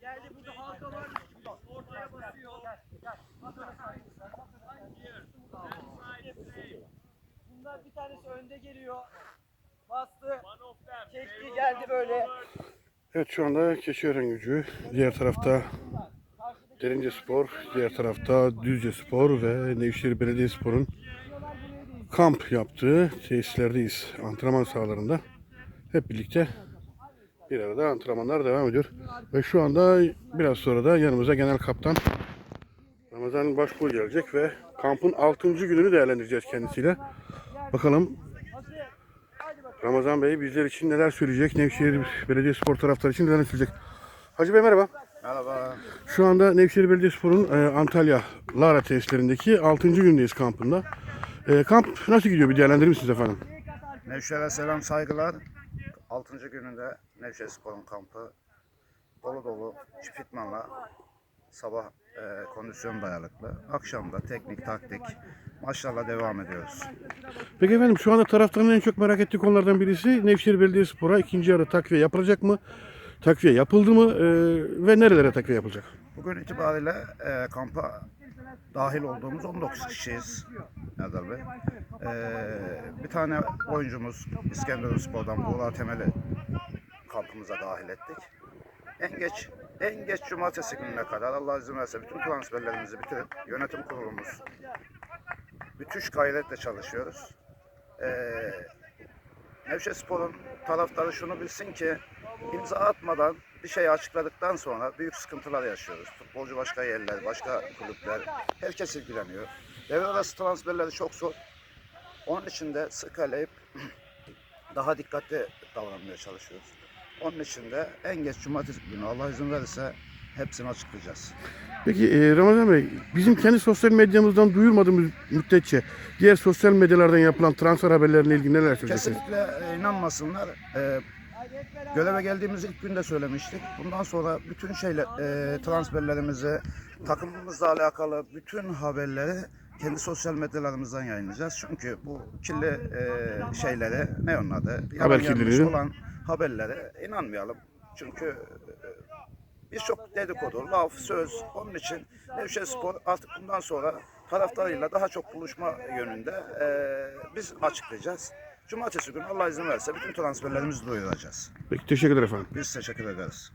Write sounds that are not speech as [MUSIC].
Geldi burada halka var. Ortaya basıyor. Bunlar bir tanesi önde geliyor. Bastı. Çekti geldi böyle. Evet şu anda Keçiören gücü. Diğer tarafta Derince Spor, diğer tarafta Düzce Spor ve Nevşehir Belediyespor'un kamp yaptığı tesislerdeyiz. Antrenman sahalarında. Hep birlikte bir arada antrenmanlar devam ediyor. Ve şu anda biraz sonra da yanımıza Genel Kaptan Ramazan Başbuğ gelecek ve kampın 6. gününü değerlendireceğiz kendisiyle. Bakalım. Ramazan Bey bizler için neler söyleyecek? Nevşehir Belediyespor taraftarı için neler söyleyecek? Hacı Bey merhaba. Merhaba. Şu anda Nevşehir Belediyespor'un e, Antalya Lara tesislerindeki 6. gündeyiz kampında. E, kamp nasıl gidiyor bir değerlendirir misiniz efendim? Nevşehir'e selam saygılar. 6. gününde Nevşehir Spor'un kampı dolu dolu çiftlikmanla sabah e, kondisyon dayanıklı. Akşam da teknik taktik maçlarla devam ediyoruz. Peki efendim şu anda taraftarın en çok merak ettiği konulardan birisi Nevşehir Belediyespor'a ikinci yarı takviye yapılacak mı? Takviye yapıldı mı? E, ve nerelere takviye yapılacak? Bugün itibariyle e, kampa dahil olduğumuz 19 kişiyiz Erdal Bey. E, bir tane oyuncumuz İskenderun Spor'dan Buğra Temel'i kampımıza dahil ettik. En geç en geç cumartesi gününe kadar Allah izin verirse bütün transferlerimizi bitirip yönetim kurulumuz müthiş gayretle çalışıyoruz. E, Nevşehir Spor'un taraftarı şunu bilsin ki imza atmadan bir şey açıkladıktan sonra büyük sıkıntılar yaşıyoruz. Futbolcu başka yerler, başka kulüpler, herkes ilgileniyor. Devre arası transferleri çok zor. Onun için de sıkalayıp [CLEARS THROAT] daha dikkatli davranmaya çalışıyoruz. Onun için de en geç cumartesi günü Allah izin verirse hepsini açıklayacağız. Peki e, Ramazan Bey, bizim kendi sosyal medyamızdan duyurmadığımız müddetçe diğer sosyal medyalardan yapılan transfer haberlerine ilgili neler söyleyeceksiniz? Kesinlikle e, inanmasınlar. Göreve geldiğimiz ilk günde söylemiştik. Bundan sonra bütün şeyler, e, transferlerimizi, takımımızla alakalı bütün haberleri kendi sosyal medyalarımızdan yayınlayacağız. Çünkü bu kirli e, şeylere, ne onun adı? Haber kirliliği. olan haberlere inanmayalım. Çünkü e, birçok dedikodu, laf, söz. Onun için Nevşehir Spor artık bundan sonra taraftarıyla daha çok buluşma yönünde e, biz açıklayacağız. Cumartesi günü Allah izin verirse bütün transferlerimizi duyuracağız. Peki teşekkür ederim efendim. Biz teşekkür ederiz.